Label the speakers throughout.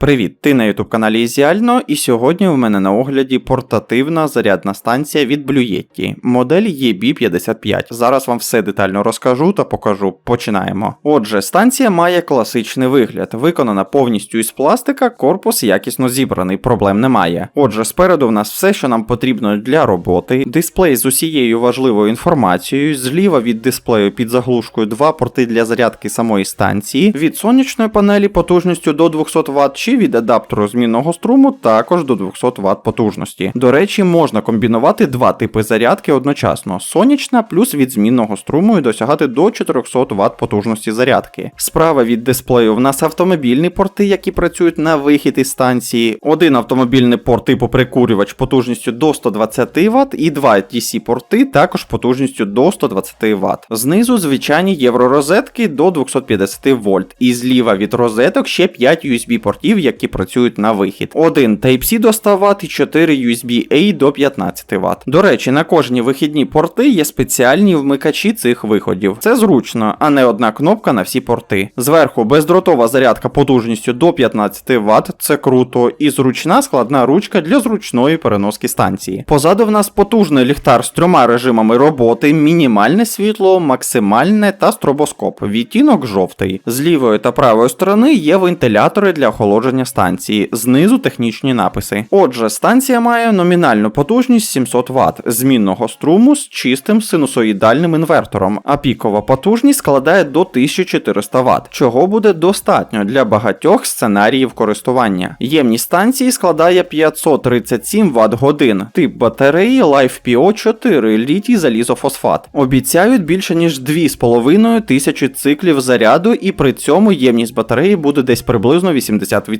Speaker 1: Привіт, ти на youtube каналі Ізіально, і сьогодні в мене на огляді портативна зарядна станція від Blue Yeti, модель EB55. Зараз вам все детально розкажу та покажу. Починаємо. Отже, станція має класичний вигляд, виконана повністю із пластика, корпус якісно зібраний, проблем немає. Отже, спереду в нас все, що нам потрібно для роботи, дисплей з усією важливою інформацією, зліва від дисплею під заглушкою два порти для зарядки самої станції, від сонячної панелі потужністю до 200 Вт чи від адаптеру змінного струму також до 200 Вт потужності. До речі, можна комбінувати два типи зарядки одночасно: сонячна плюс від змінного струму і досягати до 400 Вт потужності зарядки. Справа від дисплею в нас автомобільні порти, які працюють на вихід із станції. Один автомобільний порт типу прикурювач потужністю до 120 Вт і два DC порти також потужністю до 120 Вт. Знизу звичайні євророзетки до 250 вольт. І зліва від розеток ще 5 USB портів, які працюють на вихід. Один Type-C до 100 Вт і 4 USB-A до 15 Вт. До речі, на кожні вихідні порти є спеціальні вмикачі цих виходів. Це зручно, а не одна кнопка на всі порти. Зверху бездротова зарядка потужністю до 15 Вт, це круто, і зручна складна ручка для зручної переноски станції. Позаду в нас потужний ліхтар з трьома режимами роботи, мінімальне світло, максимальне та стробоскоп. Відтінок жовтий. З лівої та правої сторони є вентилятори для охолодження станції, знизу технічні написи. Отже, станція має номінальну потужність 700 Вт, змінного струму з чистим синусоїдальним інвертором, а пікова потужність складає до 1400 Вт, чого буде достатньо для багатьох сценаріїв користування. Ємність станції складає 537 Вт годин, тип батареї LiFePO 4 літій залізофосфат. Обіцяють більше ніж 2,5 тисячі циклів заряду, і при цьому ємність батареї буде десь приблизно 80%.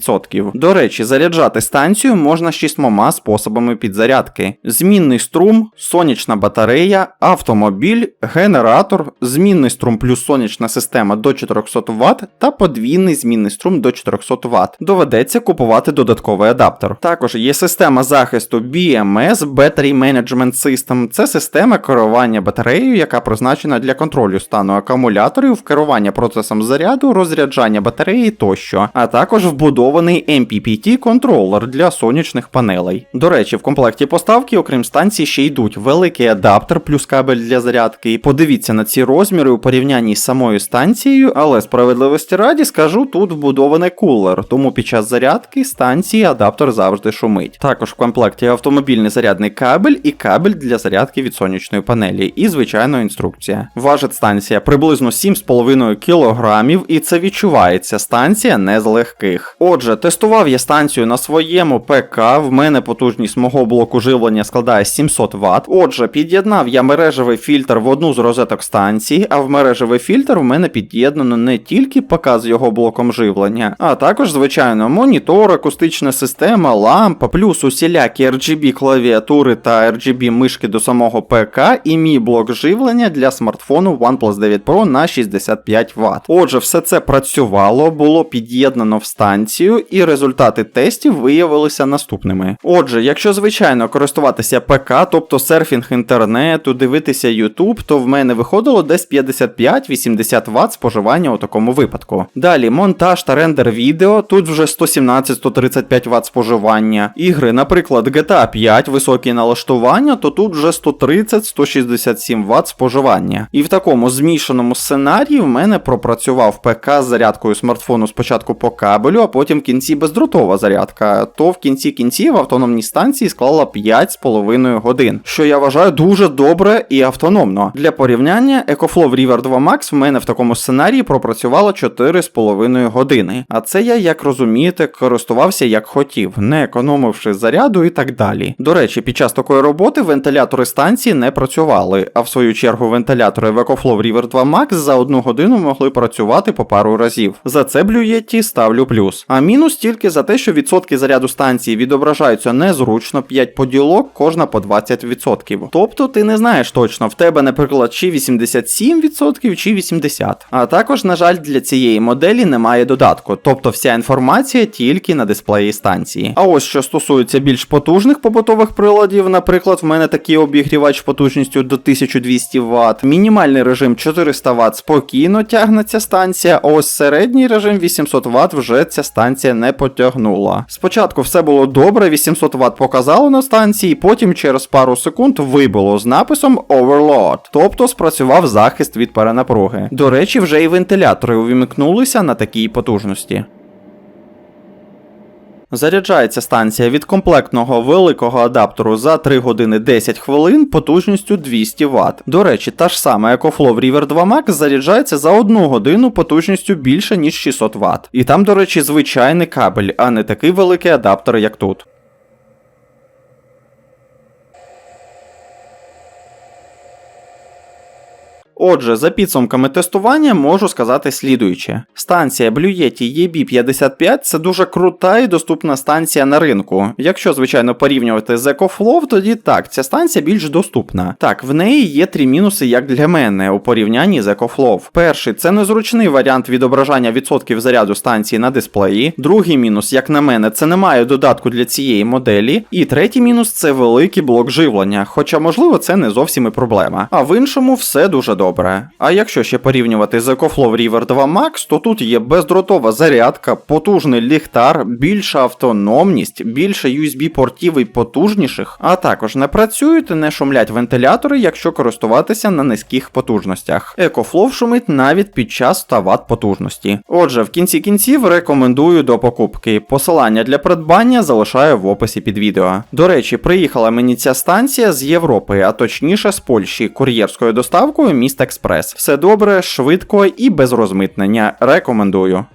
Speaker 1: До речі, заряджати станцію можна шістьмома способами підзарядки: змінний струм, сонячна батарея, автомобіль, генератор, змінний струм плюс сонячна система до 400 Вт та подвійний змінний струм до 400 Вт. Доведеться купувати додатковий адаптер. Також є система захисту BMS Battery Management System. Це система керування батареєю, яка призначена для контролю стану акумуляторів, керування процесом заряду, розряджання батареї тощо, а також вбудований MPPT контролер для сонячних панелей. До речі, в комплекті поставки, окрім станції, ще йдуть великий адаптер плюс кабель для зарядки. Подивіться на ці розміри у порівнянні з самою станцією, але справедливості раді скажу, тут вбудований кулер, тому під час зарядки станції адаптер завжди шумить. Також в комплекті автомобільний зарядний кабель і кабель для зарядки від сонячної панелі, і звичайно інструкція. Важить станція приблизно 7,5 кг, і це відчувається. Станція не з легких. Отже, тестував я станцію на своєму ПК. В мене потужність мого блоку живлення складає 700 Вт. Отже, під'єднав я мережевий фільтр в одну з розеток станції, а в мережевий фільтр у мене під'єднано не тільки ПК з його блоком живлення, а також, звичайно, монітор, акустична система, лампа, плюс усілякі RGB клавіатури та RGB мишки до самого ПК і мій блок живлення для смартфону OnePlus 9 Pro на 65 Вт. Отже, все це працювало, було під'єднано в станцію, і результати тестів виявилися наступними. Отже, якщо звичайно користуватися ПК, тобто серфінг інтернету, дивитися YouTube, то в мене виходило десь 55-80 Вт споживання у такому випадку. Далі монтаж та рендер відео, тут вже 117-135 Вт споживання. Ігри, наприклад, GTA 5, високі налаштування, то тут вже 130-167 Вт споживання. І в такому змішаному сценарії в мене пропрацював ПК з зарядкою смартфону спочатку по кабелю, а потім в кінці бездротова зарядка. То в кінці кінців автономній станції склала 5,5 годин, що я вважаю дуже добре і автономно. Для порівняння EcoFlow River 2 Max в мене в такому сценарії пропрацювало 4,5 години. А це я, як розумієте, користувався як хотів, не економивши заряду і так далі. До речі, під час такої роботи вентилятори станції не працювали, а в свою чергу вентилятори в EcoFlow River 2 Max за одну годину могли працювати по пару разів. За це Yeti ставлю плюс. А мінус тільки за те, що відсотки заряду станції відображаються незручно 5 поділок, кожна по 20%. Тобто ти не знаєш точно, в тебе, наприклад, чи 87% чи 80%. А також, на жаль, для цієї моделі немає додатку, тобто вся інформація тільки на дисплеї станції. А ось що стосується більш потужних побутових приладів, наприклад, в мене такий обігрівач потужністю до 1200 Вт, мінімальний режим 400 Вт спокійно тягнеться станція, а ось середній режим 800 Вт вже ця станція станція не потягнула. Спочатку все було добре, 800 Вт показало на станції, потім через пару секунд вибило з написом Overload, тобто спрацював захист від перенапруги. До речі, вже і вентилятори увімкнулися на такій потужності. Заряджається станція від комплектного великого адаптеру за 3 години 10 хвилин потужністю 200 Вт. До речі, та ж сама EcoFlow River 2 Max заряджається за 1 годину потужністю більше ніж 600 Вт. І там, до речі, звичайний кабель, а не такий великий адаптер, як тут. Отже, за підсумками тестування можу сказати слідуюче: станція Blue Yeti EB55 це дуже крута і доступна станція на ринку. Якщо, звичайно, порівнювати з EcoFlow, тоді так, ця станція більш доступна. Так, в неї є три мінуси, як для мене, у порівнянні з EcoFlow. Перший це незручний варіант відображання відсотків заряду станції на дисплеї. Другий мінус, як на мене, це немає додатку для цієї моделі. І третій мінус це великий блок живлення, хоча, можливо, це не зовсім і проблема. А в іншому все дуже добре. А якщо ще порівнювати з EcoFlow River 2 Max, то тут є бездротова зарядка, потужний ліхтар, більша автономність, більше USB-портів і потужніших, а також не працюють не шумлять вентилятори, якщо користуватися на низьких потужностях. EcoFlow шумить навіть під час 100 Вт потужності. Отже, в кінці кінців рекомендую до покупки. Посилання для придбання залишаю в описі під відео. До речі, приїхала мені ця станція з Європи, а точніше з Польщі, кур'єрською доставкою міст Експрес. Все добре, швидко і без розмитнення. Рекомендую.